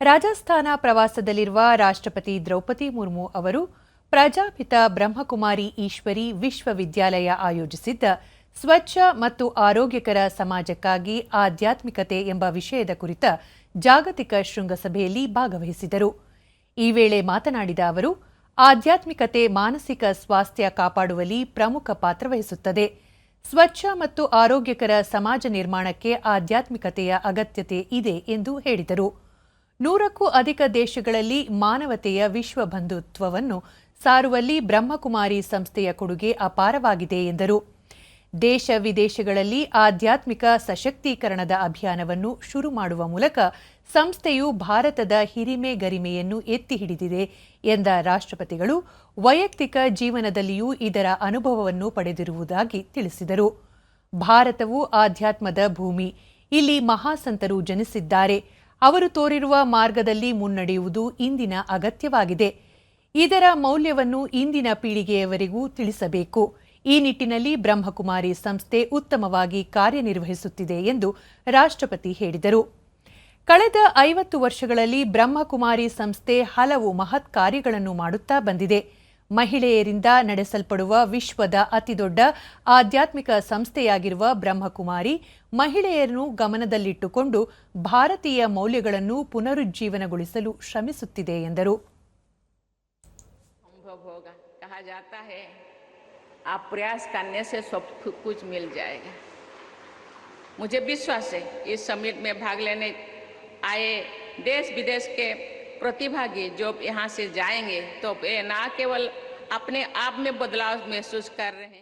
ರಾಜಸ್ಥಾನ ಪ್ರವಾಸದಲ್ಲಿರುವ ರಾಷ್ಟ್ರಪತಿ ದ್ರೌಪದಿ ಮುರ್ಮು ಅವರು ಪ್ರಜಾಪಿತ ಬ್ರಹ್ಮಕುಮಾರಿ ಈಶ್ವರಿ ವಿಶ್ವವಿದ್ಯಾಲಯ ಆಯೋಜಿಸಿದ್ದ ಸ್ವಚ್ಛ ಮತ್ತು ಆರೋಗ್ಯಕರ ಸಮಾಜಕ್ಕಾಗಿ ಆಧ್ಯಾತ್ಮಿಕತೆ ಎಂಬ ವಿಷಯದ ಕುರಿತ ಜಾಗತಿಕ ಶೃಂಗಸಭೆಯಲ್ಲಿ ಭಾಗವಹಿಸಿದರು. ಈ ವೇಳೆ ಮಾತನಾಡಿದ ಅವರು, ಆಧ್ಯಾತ್ಮಿಕತೆ ಮಾನಸಿಕ ಸ್ವಾಸ್ಥ್ಯ ಕಾಪಾಡುವಲ್ಲಿ ಪ್ರಮುಖ ಪಾತ್ರ ವಹಿಸುತ್ತದೆ. ಸ್ವಚ್ಛ ಮತ್ತು ಆರೋಗ್ಯಕರ ಸಮಾಜ ನಿರ್ಮಾಣಕ್ಕೆ ಆಧ್ಯಾತ್ಮಿಕತೆಯ ಅಗತ್ಯತೆ ಇದೆ ಎಂದು ಹೇಳಿದರು. ನೂರಕ್ಕೂ ಅಧಿಕ ದೇಶಗಳಲ್ಲಿ ಮಾನವತೆಯ ವಿಶ್ವ ಬಂಧುತ್ವವನ್ನು ಸಾರುವಲ್ಲಿ ಬ್ರಹ್ಮಕುಮಾರಿ ಸಂಸ್ಥೆಯ ಕೊಡುಗೆ ಅಪಾರವಾಗಿದೆ ಎಂದರು. ದೇಶ ವಿದೇಶಗಳಲ್ಲಿ ಆಧ್ಯಾತ್ಮಿಕ ಸಶಕ್ತೀಕರಣದ ಅಭಿಯಾನವನ್ನು ಶುರು ಮಾಡುವ ಮೂಲಕ ಸಂಸ್ಥೆಯು ಭಾರತದ ಹಿರಿಮೆ ಗರಿಮೆಯನ್ನು ಎತ್ತಿ ಹಿಡಿದಿದೆ ಎಂದ ರಾಷ್ಟ್ರಪತಿಗಳು, ವೈಯಕ್ತಿಕ ಜೀವನದಲ್ಲಿಯೂ ಇದರ ಅನುಭವವನ್ನು ಪಡೆದಿರುವುದಾಗಿ ತಿಳಿಸಿದರು. ಭಾರತವು ಆಧ್ಯಾತ್ಮದ ಭೂಮಿ, ಇಲ್ಲಿ ಮಹಾಸಂತರು ಜನಿಸಿದ್ದಾರೆ. ಅವರು ತೋರಿರುವ ಮಾರ್ಗದಲ್ಲಿ ಮುನ್ನಡೆಯುವುದು ಇಂದಿನ ಅಗತ್ಯವಾಗಿದೆ. ಇದರ ಮೌಲ್ಯವನ್ನು ಇಂದಿನ ಪೀಳಿಗೆಯವರೆಗೂ ತಿಳಿಸಬೇಕು. ಈ ನಿಟ್ಟಿನಲ್ಲಿ ಬ್ರಹ್ಮಕುಮಾರಿ ಸಂಸ್ಥೆ ಉತ್ತಮವಾಗಿ ಕಾರ್ಯನಿರ್ವಹಿಸುತ್ತಿದೆ ಎಂದು ರಾಷ್ಟ್ರಪತಿ ಹೇಳಿದರು. ಕಳೆದ ಐವತ್ತು ವರ್ಷಗಳಲ್ಲಿ ಬ್ರಹ್ಮಕುಮಾರಿ ಸಂಸ್ಥೆ ಹಲವು ಮಹತ್ ಕಾರ್ಯಗಳನ್ನು ಮಾಡುತ್ತಾ ಬಂದಿದೆ. ಮಹಿಳೆಯರಿಂದ ನಡೆಸಲ್ಪಡುವ ವಿಶ್ವದ ಅತಿದೊಡ್ಡ ಆಧ್ಯಾತ್ಮಿಕ ಸಂಸ್ಥೆಯಾಗಿರುವ ಬ್ರಹ್ಮಕುಮಾರಿ ಮಹಿಳೆಯರನ್ನು ಗಮನದಲ್ಲಿಟ್ಟುಕೊಂಡು ಭಾರತೀಯ ಮೌಲ್ಯಗಳನ್ನು ಪುನರುಜ್ಜೀವನಗೊಳಿಸಲು ಶ್ರಮಿಸುತ್ತಿದೆ ಎಂದರು संभव होगा कहा जाता है आप प्रयास करने से सब कु- कुछ मिल जाएगा मुझे विश्वास है इस समिट में भाग लेने आए देश विदेश के प्रतिभागी जो यहाँ से जाएँगे तो ये ना केवल अपने आप में बदलाव महसूस कर रहे हैं।